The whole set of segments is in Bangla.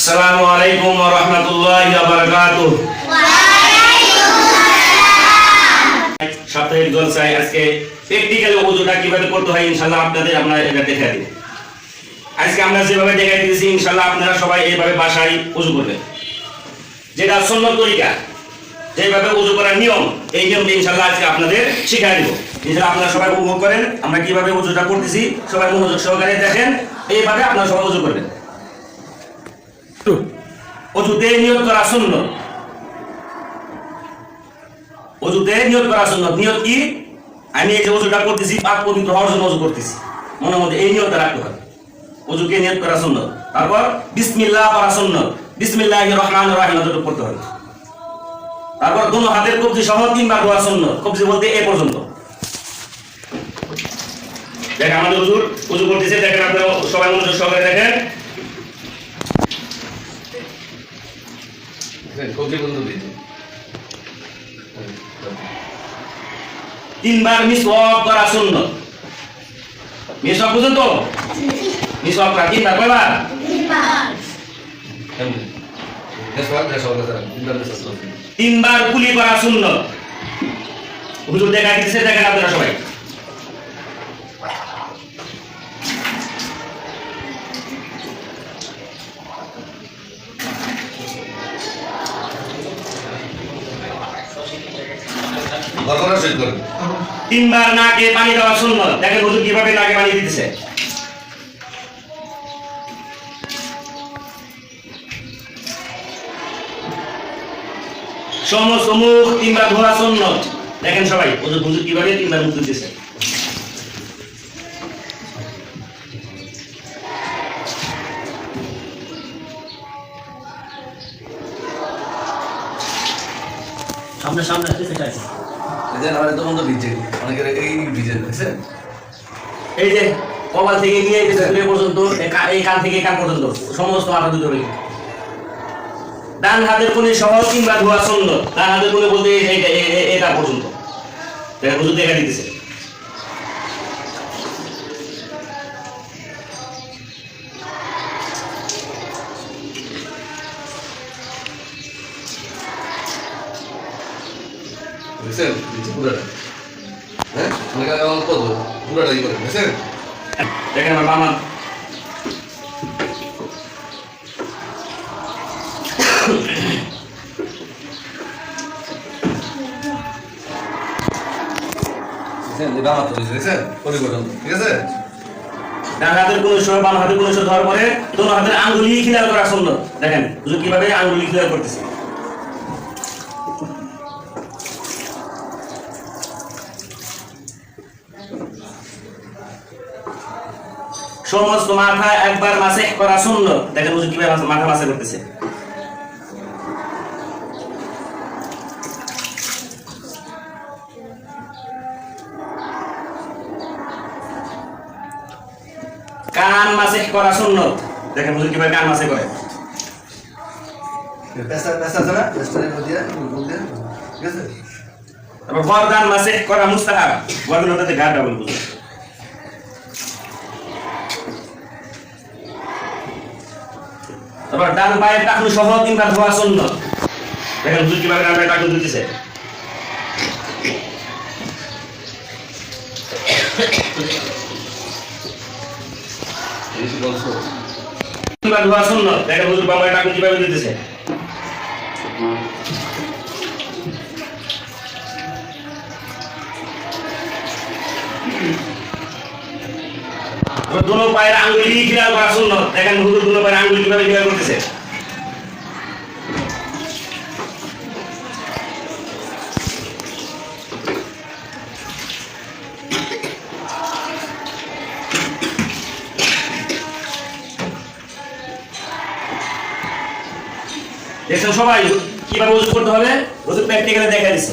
আসসালামু আলাইকুম ওয়া রাহমাতুল্লাহি ওয়া বারাকাতুহু। আজকে ওযুটা কীভাবে করতে হয় ইনশাআল্লাহ আপনাদের আমরা এটা দেব। আজকে আমরা যেভাবে দেখাই দিয়েছি, ইনশাআল্লাহ আপনারা সবাই এইভাবে বাসায় ওযু করবেন। যেটা সুন্নত তরিকা, যেভাবে ওযু করার নিয়ম, এই নিয়মটা ইনশাআল্লাহ আজকে আপনাদের শিখিয়ে দেব। ইনশাআল্লাহ আপনারা সবাই উপভোগ করেন, আমরা কীভাবে ওযুটা করতেছি, সবাই মনোযোগ সহকারে দেখেন, এইভাবে আপনারা সবাই ওযু করবেন। নিয়ত করা অজুতে নিয়ত করা সুন্নত। নিয়ত কি? আমি এই যে অজুটা করতেছি পবিত্র হওয়ার জন্য অজু করতেছি। মনের মধ্যে এই রাখতে হবে। নিয়ত করা সুন্নত। তারপর বিসমিল্লাহ পড়া সুন্নত। বিসমিল্লাহ রহমান রহিম করতে হবে। তারপর হাতের কবজি সহ তিনবার দোয়া সুন্নত। কবজি বলতে এ পর্যন্ত। দেখেন আমাদের হুজুর উজু করতেছে, দেখেন আপনারা সবাই মনোযোগ সহকারে দেখেন কবজি বন্ধ দিন তিনবার মিসওয়াক করা সুন্নত মিসওয়াক বুঝেন তো? মিসওয়াক করা তিনবার কয়বার? তিনবার। কুলি করা সুন্নত হুজুর দেখা দিতেছে দেখেন আপনারা সবাই। পানি দেওয়া কীভাবে নাকে পানি দিতেছে। দেখেন সবাই কীভাবে তিনবার মুখ দিতেছে সামনে সামনে আসতে এই যে আমার তো বন্ধ অনেকের এই ভিজে দেখছেন এই যে কপাল থেকে নিয়ে এই পর্যন্ত এই কান থেকে কান পর্যন্ত সমস্ত দুটো ডান হাতের কোণে সহ কিংবা ধোয়া সুন্দর ডান হাতের কোণে বলতে এই- এই- এই- এই- এটা পর্যন্ত। হুজুর দেখা দিতেছে। দেখছেন হ্যাঁ? কত পুরাটা ই করেন দেখছেন দেখেন আমার মামা দেখছেন এটা আমার তো দিয়েছে দেখছেন পরিবর্তন, ঠিক আছে? ডান হাতের কোণে সহ বাম হাতের কোণে সহ ধরার পরে দোনো হাতের আঙ্গুলি খিলাল করা সুন্দর। দেখেন কীভাবে আঙ্গুলি খিলাল করতেছে। সমস্ত মাথা একবার মাসে করা সুন্দর দেখেন হুজুর কীভাবে মাথা- মাসে করতেছে। কান মাসে করা সুন্নত। দেখেন হুজুর কীভাবে কান মাসে করে। তারপর গরদান মাসে করা মুস্তাহাব। গরদান ওটাতে ঘাট ডাবল বুঝো তারপর ডান পায়ের টাকলু সহ তিনবার ধোয়া সুন্নত। দেখেন দুটি কীভাবে ডান পায়ের টাকলু দিতেছে তিনবার ধোয়া সুন্নত। দেখেন হুজুর বাম পায়ের টাকলু কীভাবে দিতেছে দুনো পায়ের আঙ্গুলি খিলাল করা সুন্নত দেখেন হুজুর দুনো পায়ের আঙ্গুলি কীভাবে করতেছে। দেখছেন সবাই, কীভাবে উজু করতে হবে? ওদের প্র্যাকটিক্যালে দেখা দিচ্ছে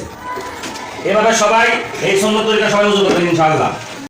এভাবে সবাই এই সুন্নত তরিকা সবাই উজু করবেন ইনশাআল্লাহ।